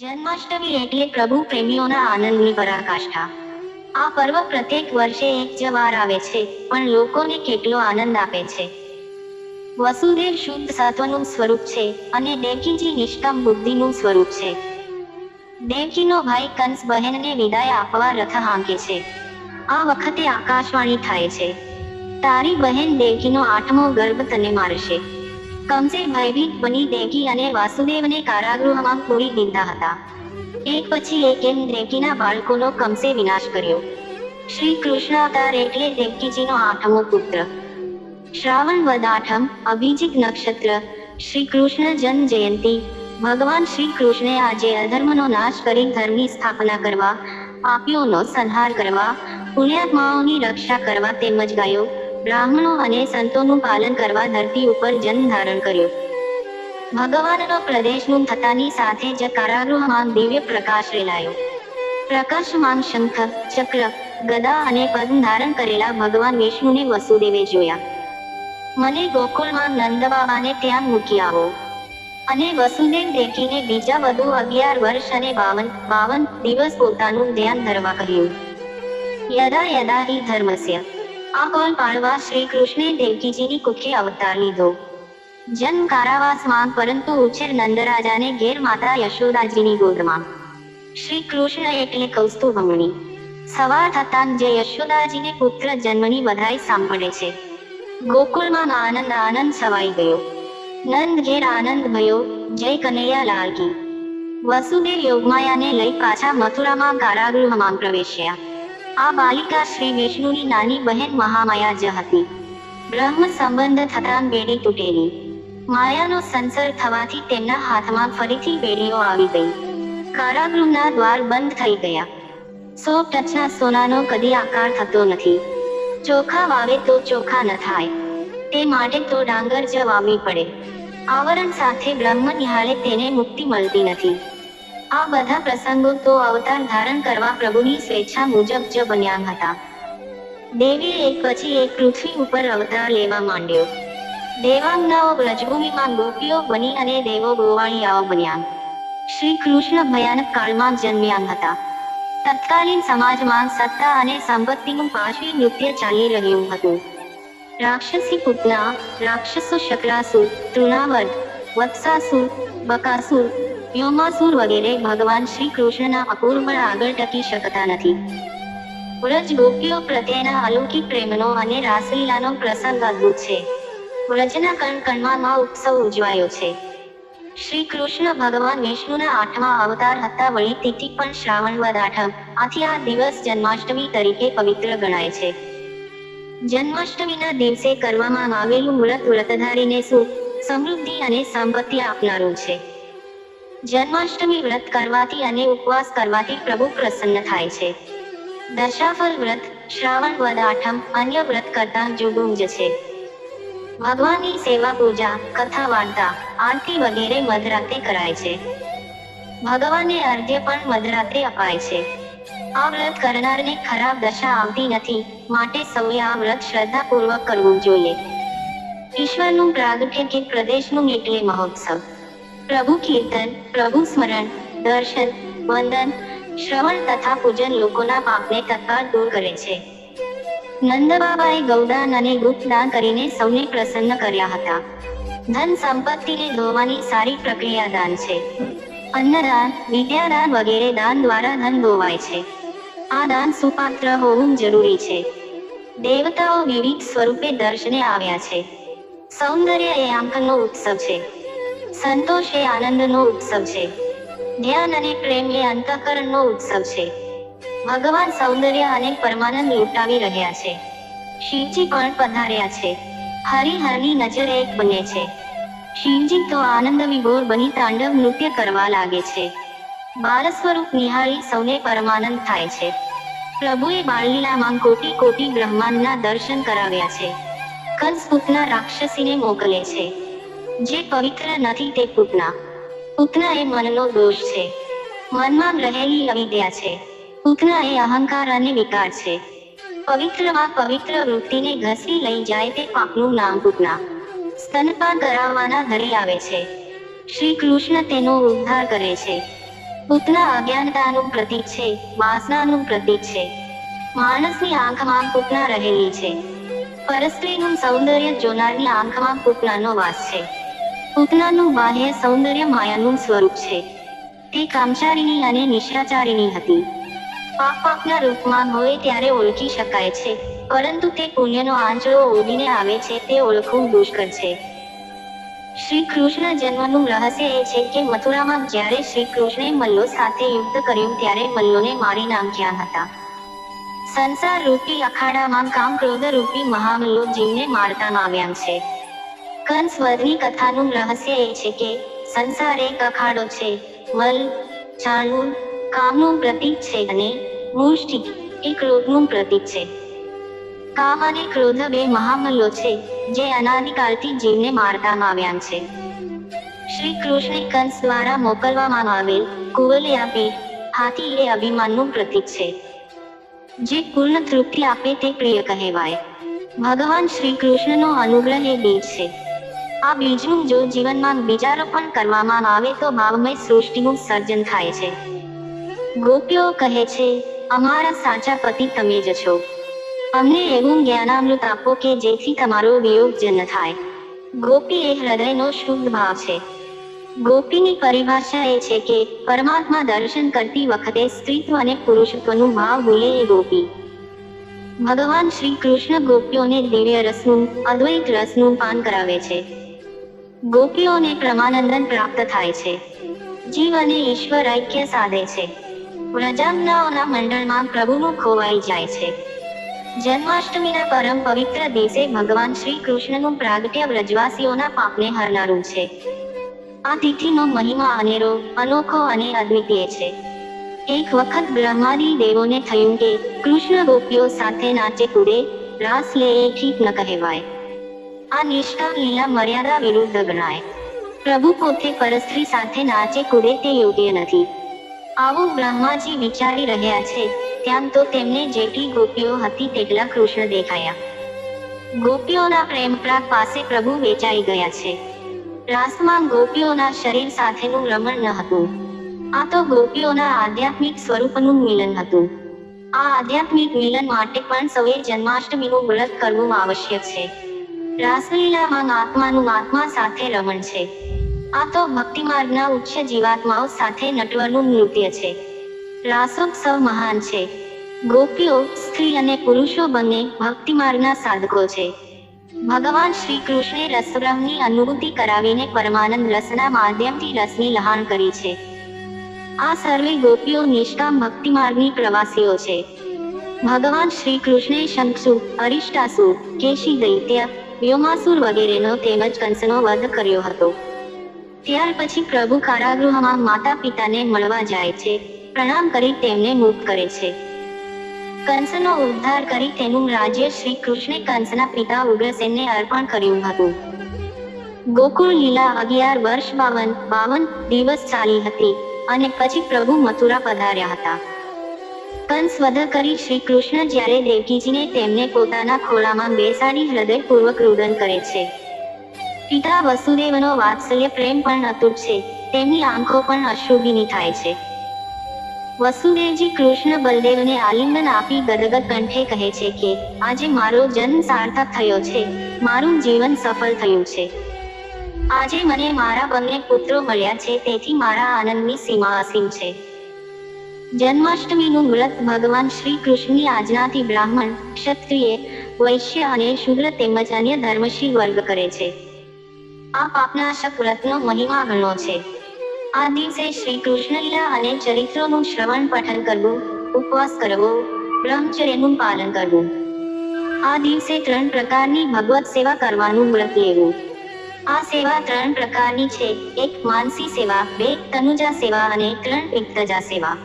જન્માષ્ટમી એટલે પ્રભુ પ્રેમીઓના આનંદની પરાકાષ્ઠા. આ પર્વ પ્રત્યેક વર્ષે એક જ વાર આવે છે, પણ લોકોને કેટલો આનંદ આપે છે. વસુદેવ શુદ્ધ સત્વનું સ્વરૂપ છે અને દેવકીજી નિષ્કામ બુદ્ધિનું સ્વરૂપ છે. દેવકીનો ભાઈ કંસ બહેનને વિદાય આપવા રથ હાંકે છે. આ વખતે આકાશવાણી થાય છે. તારી બહેન દેવકીનો આઠમો ગર્ભ તને મારશે. કંસે ભયભીત બની દેવકી અને વાસુદેવને કારાગૃહમાં પૂરી દીધા હતા. એક પછી એક એમ દેવકીના બાળકોનો કમસે વિનાશ કર્યો. શ્રી કૃષ્ણ અવતાર એટલે દેવકીજીનો આઠમો પુત્ર. શ્રાવણ વદ આઠમ, અભિજીત નક્ષત્ર, શ્રી કૃષ્ણ જન્મ જયંતિ, ભગવાન શ્રી કૃષ્ણે આજે અધર્મનો નાશ કરી ધર્મની સ્થાપના કરવા, પાપીઓનો સંહાર કરવા, પુણ્યાત્માઓની રક્ષા કરવા તેમજ ગાયો બ્રાહ્મણો અને સંતોનું પાલન કરવા ધરતી ઉપર જન્મ ધારણ કર્યો. ભગવાનનો પ્રદેશનું થતાની સાથે જ કારાગૃહમાં દિવ્ય પ્રકાશ રેલાયો. પ્રકાશમાન શંખ, ચક્ર, ગદા અને પદ્મ ધારણ કરેલા ભગવાન વિષ્ણુને વસુદેવે જોયા. મને ગોકુળમાં નંદબાબાને ત્યાં મૂકી આવો. અને વસુદેવ દેખીને બીજા વધુ અગિયાર વર્ષ અને બાવન બાવન દિવસ પોતાનું ધ્યાન ધરવા કહ્યું. યદા યદા હિ ધર્મસ્ય. આ કોલ પાળવા શ્રી કૃષ્ણે દેવકીજીની કુખે અવતાર લીધો જન્મ કારાવાસમાં પરંતુ ઉછેર નંદરાજાને ઘેર માતા યશોદાજીની ગોદમાં શ્રી કૃષ્ણ એટલે કૌસ્તુભમણી સવાર થતાં જે યશોદાજીને પુત્ર જન્મની વધાઈ સાંભળે છે. ગોકુળમાં આનંદ આનંદ છવાઈ ગયો. નંદ ઘેર આનંદ ભયો, જય કનૈયા લાલ કી વસુદેવ યોગમાયાને લઈ પાછા મથુરામાં કારાગૃહમાં પ્રવેશ્યા. આ બાલિકા શ્રી વિષ્ણુની નાની બહેન મહામાયા જ હતી. બ્રહ્મ સંબંધ થતાં બેડી તૂટેલી. માયાનો સંસર્ગ થવાથી તેમના હાથમાં ફરીથી બેડીઓ આવી ગઈ. કારાગૃહના દ્વાર બંધ થઈ ગયા. સો ટચના સોનાનો કદી આકાર થતો નથી. ચોખા વાવે તો ચોખા ન થાય. તે માટે તો ડાંગર જ વાવવી પડે. આવરણ સાથે બ્રહ્મ નિહાળે તેને મુક્તિ મળતી નથી. આ બધા પ્રસંગો તો અવતાર ધારણ કરવા પ્રભુની સ્વેચ્છા મુજબ જ બન્યા હતા. દેવીએ એક પછી એક પૃથ્વી ઉપર અવતાર લેવા માંડ્યો. દેવાંગનાઓ વ્રજભૂમિમાં ગોપીઓ બની અને દેવો ગોવાળિયાઓ બન્યા. શ્રી કૃષ્ણ ભયાનક કાળમાં જન્મ્યા હતા. તત્કાલીન સમાજમાં સત્તા અને સંપત્તિનું પાછળ નૃત્ય ચાલી રહ્યું હતું. રાક્ષસી પુતના રાક્ષસો શક્રાસુર તૃણાવર્ત વત્સાસુર, બકાસુર વ્યોમાસુર વગેરે ભગવાન શ્રી કૃષ્ણના અપૂર્વ આગળ ટકી શકતા નથી. વ્રજ ગોપીઓ પ્રત્યેના અલૌકિક પ્રેમનો અને રાસલીલાનો પ્રસંગ અદ્ભુત છે. વ્રજના કણકણમાં ઉત્સવ ઉજવાયો છે. શ્રી કૃષ્ણ ભગવાન વિષ્ણુના આઠમા અવતાર હતા વળી તિથિ પણ શ્રાવણ વદ આઠમ, આથી આ દિવસ જન્માષ્ટમી તરીકે પવિત્ર ગણાય છે. જન્માષ્ટમીના દિવસે કરવામાં આવેલું વ્રત વ્રતધારીને સુખ, સમૃદ્ધિ અને સંપત્તિ આપનારું છે. જન્માષ્ટમી વ્રત કરવાથી અને ઉપવાસ કરવાથી પ્રભુ પ્રસન્ન થાય છે. દશાફલ વ્રત, શ્રાવણ વદ આઠમ અન્ય વ્રત કરતા જુગુંજ છે. ભગવાનની સેવા પૂજા, કથા વાર્તા, આરતી વગેરે મધરાતે કરાય છે. ભગવાનને અર્ધ્ય પણ મધરાતે અપાય છે. આ વ્રત કરનારને ખરાબ દશા આવતી નથી, માટે સૌએ આ વ્રત શ્રદ્ધાપૂર્વક કરવું જોઈએ. ઈશ્વરનું પ્રાગટ્ય કે પ્રદેશનું એટલે મહોત્સવ. પ્રભુ કીર્તન, પ્રભુ સ્મરણ, દર્શન, વંદન, શ્રવણ તથા પૂજન લોકોના પાપને તત્કાળ દૂર કરે છે. નંદબાબાએ ગૌદાન અને ગુપ્તદાન કરીને સૌને પ્રસન્ન કર્યા હતા. ધન સંપત્તિને ધોવાની સારી પ્રક્રિયા દાન છે. અન્નદાન, વિદ્યાદાન વગેરે દાન દ્વારા ધન ધોવાય છે. આ દાન સુપાત્ર હોવું જરૂરી છે. દેવતાઓ વિવિધ સ્વરૂપે દર્શને આવ્યા છે. સૌંદર્ય એ આંકનો ઉત્સવ છે. સંતોષ એ આનંદનો ઉત્સવ છે. ધ્યાન અને પ્રેમ એ અંતઃકરણનો ઉત્સવ છે. ભગવાન સૌંદર્ય અને પરમાનંદ લૂંટાવી રહ્યા છે. શિવજી પણ પધાર્યા છે. હરિહરની નજર એક બને છે. શિવજી તો આનંદ વિભોર બની તાંડવ નૃત્ય કરવા લાગે છે. બાળ સ્વરૂપ નિહાળી સૌને પરમાનંદ થાય છે. પ્રભુએ બાળલીલામાં કોટી કોટી બ્રહ્માંડના દર્શન કરાવ્યા છે. કંસ રાક્ષસીને મોકલે છે. જે પવિત્ર નથી તે પૂતના પૂતના એ મનનો દોષ છે. મનમાં રહેલી અવિદ્યા છે. પૂતના એ અહંકાર અને વિકાર છે. પવિત્રમાં પવિત્ર વૃત્તિને ઘસી લઈ જાય તે પાપનું નામ પૂતના સ્તનપાન કરાવવાના ઘરે આવે છે. શ્રી કૃષ્ણ તેનો ઉદ્ધાર કરે છે. પૂતના અજ્ઞાનતાનું પ્રતીક છે, વાસનાનું પ્રતીક છે. માણસની આંખમાં પૂતના રહેલી છે. પરસ્ત્રીનું સૌંદર્ય જોનારની આંખમાં પૂતનાનો વાસ છે. પૂતનાનું બાહ્ય સૌંદર્ય માયાનું સ્વરૂપ છે. તે કામચારીની અને નિશાચારીણી હતી. પાપ પાપના રૂપમાં હોય ત્યારે ઓળખી શકાય છે, પરંતુ તે પુણ્યનો આંચળો ઓળીને આવે છે, તે ઓળખવું દુષ્કર છે. શ્રી કૃષ્ણ જન્મનું રહસ્ય એ છે કે મથુરામાં જ્યારે શ્રી કૃષ્ણે મલ્લો સાથે યુદ્ધ કર્યું ત્યારે મલ્લોને મારી નાખ્યા હતા. સંસાર રૂપી અખાડામાં કામ ક્રોધ રૂપી મહામલ્લો જીવને મારતા આવ્યા છે. કંસ વધની કથાનું રહસ્ય એ છે કે સંસાર એક અખાડો છે, મલ ચાલવું કામનું પ્રતીક છે અને મુષ્ટિ એ ક્રોધનું પ્રતીક છે. કામ અને ક્રોધ બે મહામલ્લો છે જે અનાદિકાળથી જીવને મારતા આવ્યા છે. શ્રી કૃષ્ણે કંસ દ્વારા મોકલવામાં આવેલ કુવલી આપી હાથી એ અભિમાનનું પ્રતીક છે. જે પૂર્ણ તૃપ્તિ આપે તે પ્રિય કહેવાય. ભગવાન શ્રી કૃષ્ણનો અનુગ્રહ એ બીજ છે. આ બીજનું જો જીવનમાં બીજારોપણ કરવામાં આવે તો ભાવમય સૃષ્ટિનું સર્જન થાય છે. ગોપીઓ કહે છે, અમારા સાચા પતિ તમે જ છો. અમને એવું જ્ઞાનામૃત આપો કે જેથી તમારો વિયોગ જ થાય. ગોપી એ હૃદયનો શુદ્ધ ભાવ છે. ગોપીની પરિભાષા એ છે કે પરમાત્મા દર્શન કરતી વખતે સ્ત્રીત્વ અને પુરુષત્વનું ભાવ ભૂલે એ ગોપી. ભગવાન શ્રી કૃષ્ણ ગોપીઓને દિવ્ય રસનું, અદ્વૈત રસનું પાન કરાવે છે. ગોપીઓને પ્રમાનંદન પ્રાપ્ત થાય છે. જીવ અને ઈશ્વર ઐક્ય સાધે છે. વ્રજાંગનાઓના મંડળમાં પ્રભુનું ખોવાઈ જાય છે. જન્માષ્ટમીના પરમ પવિત્ર દિવસે ભગવાન શ્રી કૃષ્ણનું પ્રાગટ્ય વ્રજવાસીઓના પાપને હરનારું છે. આ તિથિનો મહિમા અનેરો અનોખો અને અદ્વિતીય છે. એક વખત બ્રહ્માદી દેવોને થયું કે કૃષ્ણ ગોપીઓ સાથે નાચે કૂદે, રાસ લે એ ઠીક ન કહેવાય. આ નિષ્કામ લીલા મર્યાદા વિરુદ્ધ ગણાય. પ્રભુ પોતે પરસ્ત્રી સાથે નાચે, કૂદે તે યોગ્ય નથી. આવું બ્રહ્માજી વિચારી રહ્યા છે, ત્યાં તો તેમને જેટલી ગોપીઓ હતી તેટલા કૃષ્ણ દેખાયા. ગોપીઓના પ્રેમ પ્રાગ પાસે પ્રભુ વેચાઈ ગયા છે. રાસમાં ગોપીઓના શરીર સાથેનું રમણ ન હતું. આ તો ગોપીઓના આધ્યાત્મિક સ્વરૂપનું મિલન હતું. આ આધ્યાત્મિક મિલન માટે પણ સૌએ જન્માષ્ટમીનું વ્રત કરવું આવશ્યક છે. રાસલીલામાં આત્માનું આત્મા સાથે રમણ છે. આ તો ભક્તિ માર્ગના ઉચ્ચ જીવાત્માઓ સાથે નટવાનું નૃત્ય છે. રાસોત્સવ મહાન છે. ગોપીઓ, સ્ત્રી અને પુરુષો બંને ભક્તિ માર્ગના સાધકો છે. ભગવાન શ્રી કૃષ્ણે રસબ્રહ્મની અનુભૂતિ કરાવીને પરમાનંદ રસના માધ્યમથી રસની લહાણ કરી છે. આ સર્વે ગોપીઓ નિષ્કામ ભક્તિ માર્ગની પ્રવાસીઓ છે. ભગવાન શ્રી કૃષ્ણે શંખસુ અરિષ્ટાસુ કેશી, દૈત્ય વ્યોમાસુર વગેરેનો તેમજ કંસનો વધ કર્યો હતો. ત્યાર પછી પ્રભુ કારાગૃહમાં માતા પિતાને મળવા જાય છે, પ્રણામ કરી તેમને મુક્ત કરે છે. કંસનો ઉદ્ધાર કરી તેનું રાજ્ય શ્રી કૃષ્ણે કંસના પિતા ઉગ્રસેનને અર્પણ કર્યું હતું. ગોકુળ લીલા અગિયાર વર્ષ બાવન બાવન દિવસ ચાલી હતી અને પછી પ્રભુ મથુરા પધાર્યા હતા. કંસ વધ કરી શ્રી કૃષ્ણ જ્યારે દેવકીજીને તેમને પોતાના ખોળામાં બેસાડી હૃદયપૂર્વક રુદન કરે છે. પિતા વસુદેવનો વાત્સલ્ય પ્રેમ પણ અતૂટ છે. તેમની આંખો પણ અશુભિની થાય છે. વસુદેવજી કૃષ્ણ બલદેવને આલિંગન આપી ગદગદ કંઠે કહે છે કે, આજે મારો જન્મ સાર્થક થયો છે. મારું જીવન સફળ થયું છે. આજે મને મારા બંને પુત્રો મળ્યા છે. તેથી મારા આનંદની સીમા અસીમ છે. જન્માષ્ટમીનું વ્રત ભગવાન શ્રી કૃષ્ણની આજ્ઞાથી બ્રાહ્મણ, ક્ષત્રિય, વૈશ્ય અને શુદ્ર તેમજ અન્ય ધર્મશીલ વર્ગ કરે છે. આ પાપનાશક વ્રતનો મહિમા ઘણો છે. આ દિવસે શ્રી કૃષ્ણલીલા અને ચરિત્રોનું શ્રવણ પઠન કરવું, ઉપવાસ કરવો, બ્રહ્મચર્યનું પાલન કરવું. આ દિવસે ત્રણ પ્રકારની ભગવત સેવા કરવાનું વ્રત લેવું. આ સેવા ત્રણ પ્રકારની છે. એક માનસી સેવા, બે તનુજા સેવા અને ત્રણ પિક્તજા સેવા.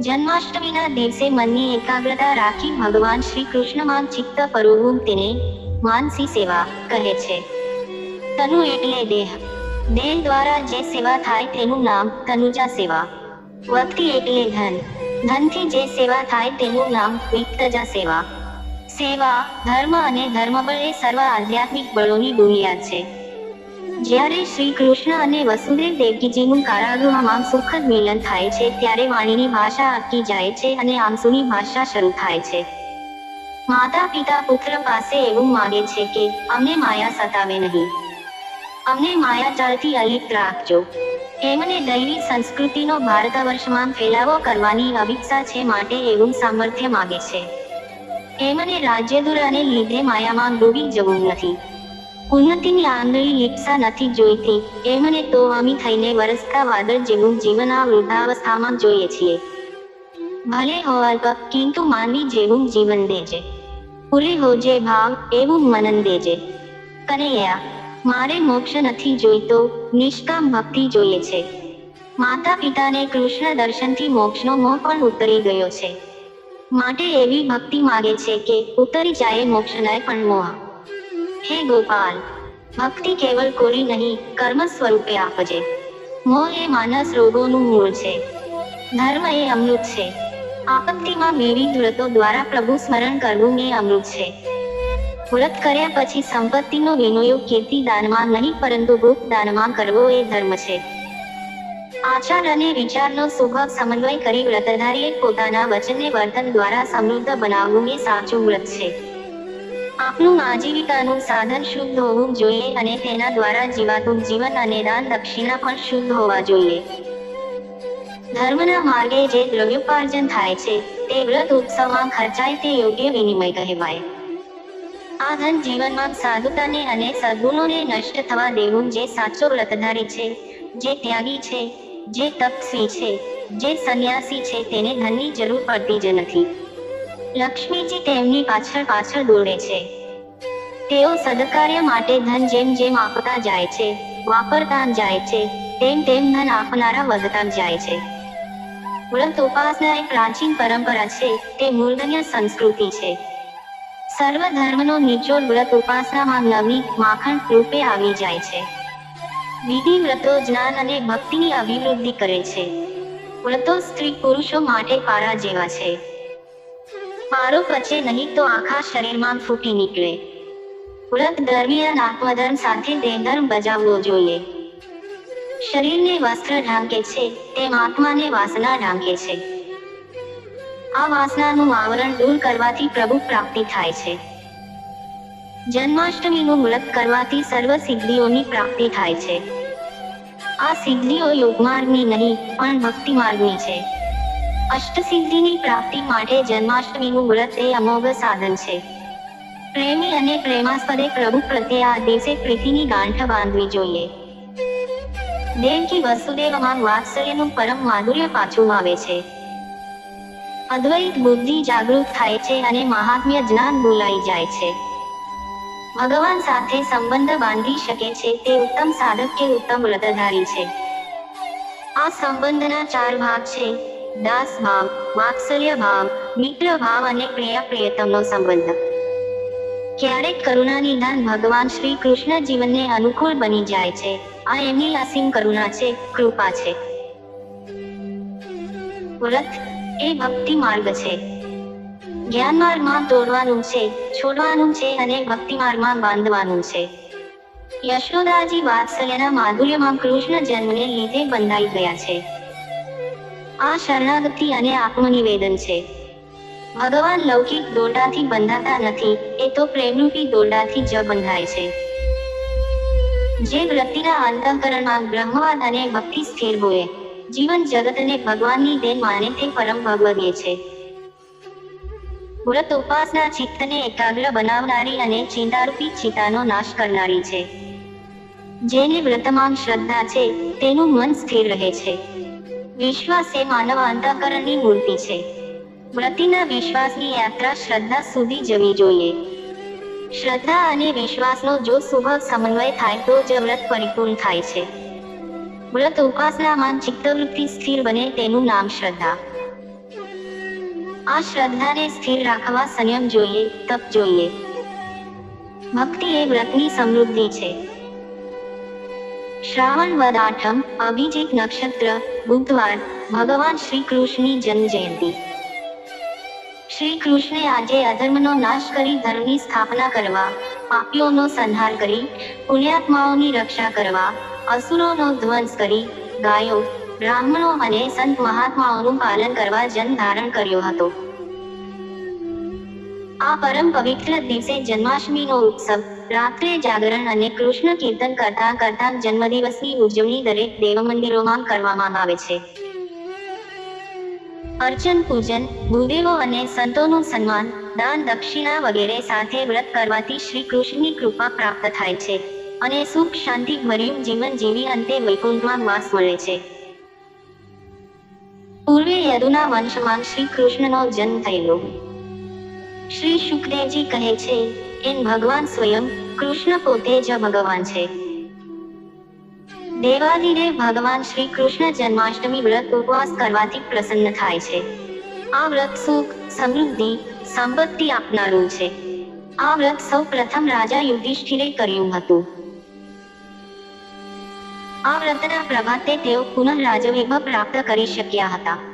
જન્માષ્ટમીના દિવસે મનની એકાગ્રતા રાખી ભગવાન શ્રી કૃષ્ણમાં ચિત્ત પરોવું તેને માનસી સેવા કહે છે. તનુ એટલે દેહ. દેહ દ્વારા જે સેવા થાય તેનું નામ તનુજા સેવા. વક્તિ એટલે ધન. ધનથી જે સેવા થાય તેનું નામ વિક્તજા સેવા. સેવા, ધર્મ અને ધર્મબળ એ સર્વ આધ્યાત્મિક બળોની બુનિયાદ છે. જ્યારે શ્રી કૃષ્ણ અને વસુદેવ દેવકીજીનું કારાગૃહમાં સુખદ મિલન થાય છે, ત્યારે વાણીની ભાષા અટકી જાય છે અને આંસુની ભાષા શરૂ થાય છે. માતા પિતા પુત્ર પાસે એવું માગે છે કે અમને માયા સતાવે નહીં. અમને માયા ચાલથી અલિપ્ત રાખજો. એમને દૈવી સંસ્કૃતિનો ભારત વર્ષમાં ફેલાવો કરવાની અભિપ્સા છે માટે એવું સામર્થ્ય માગે છે. એમને રાજ્યદુરાને લીધે માયામાં ડૂબી જવું નથી. ઉન્નતિની આંગળી લિપ્સા નથી જોઈતી. એમને તો અમી થઈને વરસતા વાદળ જેવું જીવન આ વૃદ્ધાવસ્થામાં જોઈએ છીએ. ભલે હો અલ્પ કિંતુ માનવી જેવું જીવન દેજે. પૂરી હોજે ભાવ, એવું મનન દેજે. કનૈયા મારે મોક્ષ નથી જોઈતો, નિષ્કામ ભક્તિ જોઈએ છે. માતા પિતાને કૃષ્ણ દર્શનથી મોક્ષનો મોહ પણ ઉતરી ગયો છે. માટે એવી ભક્તિ માગે છે કે, ઉતરી જાય મોક્ષનો પણ મોહ. હે ગોપાલ, ભક્તિ કેવળ કોરી નહીં, કર્મ સ્વરૂપે આપજે. મોહ એ માનસ રોગોનું મૂળ છે. ધર્મ એ અમૃત છે. આપત્તિમાં મેળવી વ્રતો દ્વારા પ્રભુ સ્મરણ કરવું એ અમૃત છે. વ્રત કર્યા પછી સંપત્તિનો વિનિયોગ કીર્તિ દાનમાં નહીં, પરંતુ ગુપ્ત દાનમાં કરવો એ ધર્મ છે. આચાર અને વિચારનો સુભગ સમન્વય કરી વ્રતધારીએ પોતાના વચનને વર્તન દ્વારા સમૃદ્ધ બનાવવું એ સાચું વ્રત છે. આપનું આજીવિકાનું સાધન શુદ્ધ હોવું જોઈએ અને તેના દ્વારા જીવાતું જીવન અને દાન દક્ષિણા પણ શુદ્ધ હોવા જોઈએ. ધર્મના માર્ગે જે દ્રવ્યોપાર્જન થાય છે, તે વ્રત ઉત્સવમાં ખર્ચાય તે યોગ્ય વિનિમય કહેવાય. આ ધન જીવનમાં સાધુતાને અને સદગુણોને નષ્ટ થવા દેવું જે સાચો વ્રતધારી છે, જે ત્યાગી છે, જે તપસ્વી છે, જે સંન્યાસી છે, તેને ધનની જરૂર પડતી જ નથી. લક્ષ્મીજી તેમની પાછળ પાછળ દોડે છે. તેઓ સદકાર્ય માટે ધન જેમ જેમ આપતા જાય છે, વાપરતા જાય છે, તેમ તેમ ધન આપનારા વધતા જાય છે. વ્રત ઉપાસના એક પ્રાચીન પરંપરા છે, તે મૂર્ધન્ય સંસ્કૃતિ છે. સર્વ ધર્મનો નિચોડ વ્રત ઉપાસનામાં નવી માખણ રૂપે આવી જાય છે. વિધિ વ્રતો જ્ઞાન અને ભક્તિની અભિવૃદ્ધિ કરે છે. વ્રતો સ્ત્રી પુરુષો માટે પારા જેવા છે. પારો પચે નહીં તો આખા શરીરમાં ફૂટી નીકળે. વ્રત દરમિયાન આત્મધર્મ સાથે દેહધર્મ બજાવવો જોઈએ. શરીરને વસ્ત્ર ઢાંકે છે, તેમ આત્માને વાસના ઢાંકે છે. આ વાસનાનું આવરણ દૂર કરવાથી પ્રભુ પ્રાપ્તિ થાય છે. જન્માષ્ટમીનું વ્રત કરવાથી સર્વ સિદ્ધિઓની પ્રાપ્તિ થાય છે. આ સિદ્ધિઓ યોગમાર્ગની નહીં, પણ ભક્તિ માર્ગની છે. અષ્ટસિદ્ધિની પ્રાપ્તિ માટે જન્માષ્ટમીનું વ્રત એ અમોઘ સાધન છે. પ્રેમી અને પ્રેમાસ્પદે પ્રભુ પ્રત્યે આ દિવસે પ્રીતિની ગાંઠ બાંધવી જોઈએ. દેવકી વસુદેવમાં વાત્સલ્યનું પરમ માધુર્ય પાછું આવે છે. અદ્વૈત બુદ્ધિ જાગૃત થાય છે અને મહાત્મ્ય જ્ઞાન ભૂલાઈ જાય છે. ભગવાન સાથે સંબંધ બાંધી શકે છે તે ઉત્તમ સાધક કે ઉત્તમ વ્રતધારી છે. આ સંબંધના ચાર ભાગ છે. દાસ ભાવ વાત્સલ્ય ભાવ મિત્ર ભાવ અને પ્રિય પ્રિયતમનો સંબંધ ક્યારેક કરુણા નિદાન ભગવાન શ્રી કૃષ્ણ જીવનને અનુકૂળ બની જાય છે આ એમની અસીમ કરુણા છે કૃપા છે વ્રત એ ભક્તિ માર્ગ છે જ્ઞાન માર્ગમાં તોડવાનું છે છોડવાનું છે અને ભક્તિ માર્ગમાં બાંધવાનું છે યશોદાજી વાત્સલ્યના માધુર્યમાં કૃષ્ણ જન્મને લીધે બંધાઈ ગયા છે આ શરણાગતિ અને આત્મનિવેદન છે. ભગવાન લૌકિક દોરડાથી બંધાતા નથી, એ તો પ્રેમરૂપી દોરડાથી જ બંધાય છે. જે વ્યક્તિના અંતઃકરણમાં બ્રહ્મવાદ અને ભક્તિ સ્થિર હોય, જીવન જગતને ભગવાનની દેન માને તે પરમ ભગવદીય છે. વ્રત ઉપાસના ચિત્તને એકાગ્ર બનાવનારી અને ચિંતારૂપી ચિતાનો નાશ કરનારી છે. જેને વ્રતમાં શ્રદ્ધા છે, તેનું મન સ્થિર રહે છે. વિશ્વાસ એ માનવ અંતઃકરણની મૂર્તિ છે. વ્રતિના વિશ્વાસની યાત્રા શ્રદ્ધા સુધી જવી જોઈએ. શ્રદ્ધા અને વિશ્વાસનો જો સુભગ સમન્વય થાય તો જ વ્રત પરિપૂર્ણ થાય છે. વ્રત ઉપાસનામાં ચિત્તવૃત્તિ સ્થિર બને તેનું નામ શ્રદ્ધા. આ શ્રદ્ધાને સ્થિર રાખવા સંયમ જોઈએ, તપ જોઈએ. ભક્તિ એ વ્રતની સમૃદ્ધિ છે. શ્રાવણ વદ આઠમ અભિજીત નક્ષત્ર, બુધવાર, ભગવાન શ્રી કૃષ્ણની જન્મ જયંતિ શ્રી કૃષ્ણે આજે અધર્મનો નાશ કરી ધર્મની સ્થાપના કરવા, પાપીઓનો સંહાર કરી, પુણ્યાત્માઓની રક્ષા કરવા, અસુરોનો ધ્વંસ કરી, ગાયો, બ્રાહ્મણો અને સંત મહાત્માઓનું પાલન કરવા જન્મ ધારણ કર્યો હતો. આ પરમ પવિત્ર દિવસે જન્માષ્ટમીનો ઉત્સવ. રાત્રે જાગરણ અને કૃષ્ણ કીર્તન કરતા કરતા જન્મદિવસની ઉજવણી દરેક દેવ મંદિરોમાં કરવામાં આવે છે. અર્ચન, પૂજન ગુદેવો અને સંતોનું સન્માન, દાન, દક્ષિણા વગેરે સાથે વ્રત કરવાથી શ્રી કૃષ્ણની કૃપા પ્રાપ્ત થાય છે અને સુખ, શાંતિ ભર્યું જીવન જીવી અંતે વૈકુંઠમાં વાસ મળે છે. પૂર્વે યદુના વંશમાં શ્રી કૃષ્ણનો જન્મ થયેલો. શ્રી શુકદેવજી કહે છે એન ભગવાન સ્વયં કૃષ્ણ પોતે જ ભગવાન છે. દેવાદિદેવ ભગવાન શ્રી કૃષ્ણ જન્માષ્ટમી વ્રત ઉપવાસ કરવાથી પ્રસન્ન થાય છે. આ વ્રત સુખ, સમૃદ્ધિ, સંપત્તિ આપનારું છે. આ વ્રત સૌ પ્રથમ રાજા યુધિષ્ઠિરે કર્યું હતું. આ વ્રતના પ્રભાતે તેઓ પુનઃ રાજવૈભવ પ્રાપ્ત કરી શક્યા હતા.